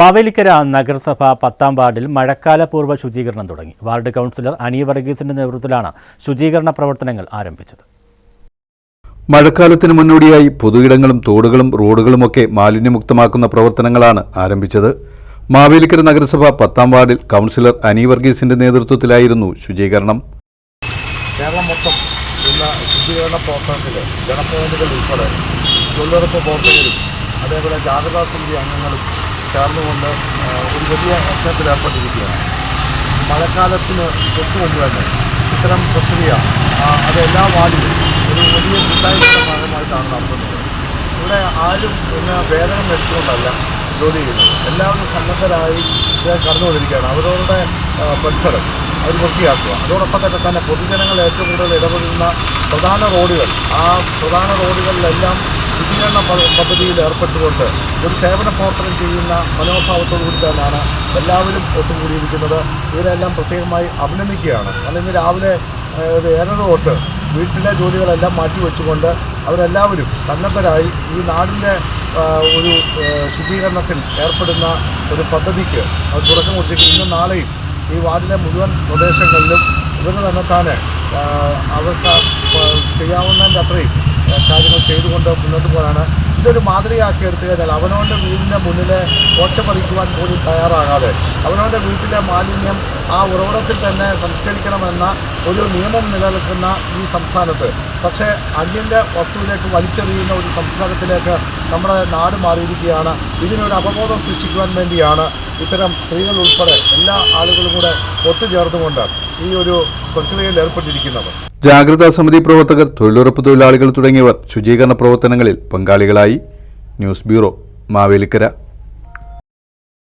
മാവേലിക്കര നഗരസഭ പത്താം വാർഡിൽ മഴക്കാലപൂർവ ശുചീകരണം തുടങ്ങി. വാർഡ് കൗൺസിലർ അനി വർഗീസിന്റെ നേതൃത്വത്തിലാണ് ശുചീകരണ പ്രവർത്തനങ്ങൾ ആരംഭിച്ചത്. മഴക്കാലത്തിന് മുന്നോടിയായി പൊതുയിടങ്ങളും തോടുകളും റോഡുകളുമൊക്കെ മാലിന്യമുക്തമാക്കുന്ന പ്രവർത്തനങ്ങളാണ് ആരംഭിച്ചത്. മാവേലിക്കര നഗരസഭ പത്താം വാർഡിൽ കൗൺസിലർ അനി വർഗീസിന്റെ നേതൃത്വത്തിലായിരുന്നു ശുചീകരണം. കേരളം മൊത്തം ഇന്ന് ശുചീകരണ പ്രവർത്തനത്തിൽ ജനപ്രതിനിധികൾ ഉൾപ്പെടെ തൊഴിലുറപ്പ് പ്രവർത്തകരും അതേപോലെ ജാഗ്രതാ സമിതി അംഗങ്ങളും ചേർന്നുകൊണ്ട് ഒരു വലിയ യജ്ഞത്തിൽ ഏർപ്പെട്ടിരിക്കുകയാണ്. മഴക്കാലത്തിന് തൊട്ട് മുമ്പ് തന്നെ ഇത്തരം പ്രക്രിയ അത് എല്ലാ വാർഡിലും ഒരു വലിയ കൂട്ടായ്മയുടെ ഭാഗമായിട്ടാണ് നടത്തുന്നത്. ഇവിടെ ആരും ഇന്ന് വേതനം വെച്ചുകൊണ്ടല്ല ജോലി ചെയ്യുന്നത്. എല്ലാവരും സന്നദ്ധരായി കടന്നുകൊണ്ടിരിക്കുകയാണ്. അവരവരുടെ പരിസരം അവർ വൃത്തിയാക്കുക. അതോടൊപ്പം തന്നെ തന്നെ പൊതുജനങ്ങൾ ഏറ്റവും കൂടുതൽ ഇടപെടുന്ന പ്രധാന റോഡുകൾ ആ പ്രധാന റോഡുകളിലെല്ലാം ശുചീകരണ പദ്ധതിയിൽ ഏർപ്പെട്ടുകൊണ്ട് ഒരു സേവന പ്രവർത്തനം ചെയ്യുന്ന മനോഭാവത്തോടു കൂടി തന്നെയാണ് എല്ലാവരും ഒത്തുകൂടിയിരിക്കുന്നത്. ഇവരെല്ലാം പ്രത്യേകമായി അഭിനന്ദിക്കുകയാണ്. അല്ലെങ്കിൽ രാവിലെ ഏറെ തൊട്ട് വീട്ടിലെ ജോലികളെല്ലാം മാറ്റി വെച്ചുകൊണ്ട് അവരെല്ലാവരും സന്നദ്ധരായി ഈ നാടിന്റെ ഒരു ശുദ്ധീകരണത്തിൽ ഏർപ്പെടുന്ന ഒരു പദ്ധതിക്ക് അത് തുടക്കം കൊടുത്തിട്ട് ഇന്നും നാളെയും ഈ വാർഡിലെ മുഴുവൻ പ്രദേശങ്ങളിലും ഇവർ തന്നെ താനെ ആ, അവർക്ക് ചെയ്യാവുന്നതിന്റെ അത്രയും കാര്യങ്ങൾ ചെയ്തുകൊണ്ട് മുന്നോട്ട് പോകാനാണ് ഇതൊരു മാതൃകയാക്കി എടുത്തു കഴിഞ്ഞാൽ അവനവന്റെ വീടിന്റെ മുന്നിലെ ഓച്ച പറിക്കുവാൻ പോലും തയ്യാറാകാതെ അവനവന്റെ വീട്ടിലെ മാലിന്യം ആ ഉറവിടത്തിൽ തന്നെ സംസ്കരിക്കണമെന്ന ഒരു നിയമം നിലനിൽക്കുന്ന ഈ സംസ്ഥാനത്ത്. പക്ഷേ അന്യന്റെ വസ്തുവിലേക്ക് വലിച്ചെറിയുന്ന ഒരു സംസ്കാരത്തിലേക്ക് നമ്മുടെ നാട് മാറിയിരിക്കുകയാണ്. ഇതിനൊരു അവബോധം സൃഷ്ടിക്കുവാൻ വേണ്ടിയാണ് ഇത്തരം സ്ത്രീകൾ ഉൾപ്പെടെ എല്ലാ ആളുകളും കൂടെ ഒത്തുചേർന്നുകൊണ്ട് ഈ ഒരു പ്രക്രിയയിൽ ജാഗ്രതാ സമിതി പ്രവർത്തകർ തൊഴിലുറപ്പ് തൊഴിലാളികൾ തുടങ്ങിയവർ ശുചീകരണ പ്രവർത്തനങ്ങളിൽ പങ്കാളികളായി. News bureau Mavelikkara.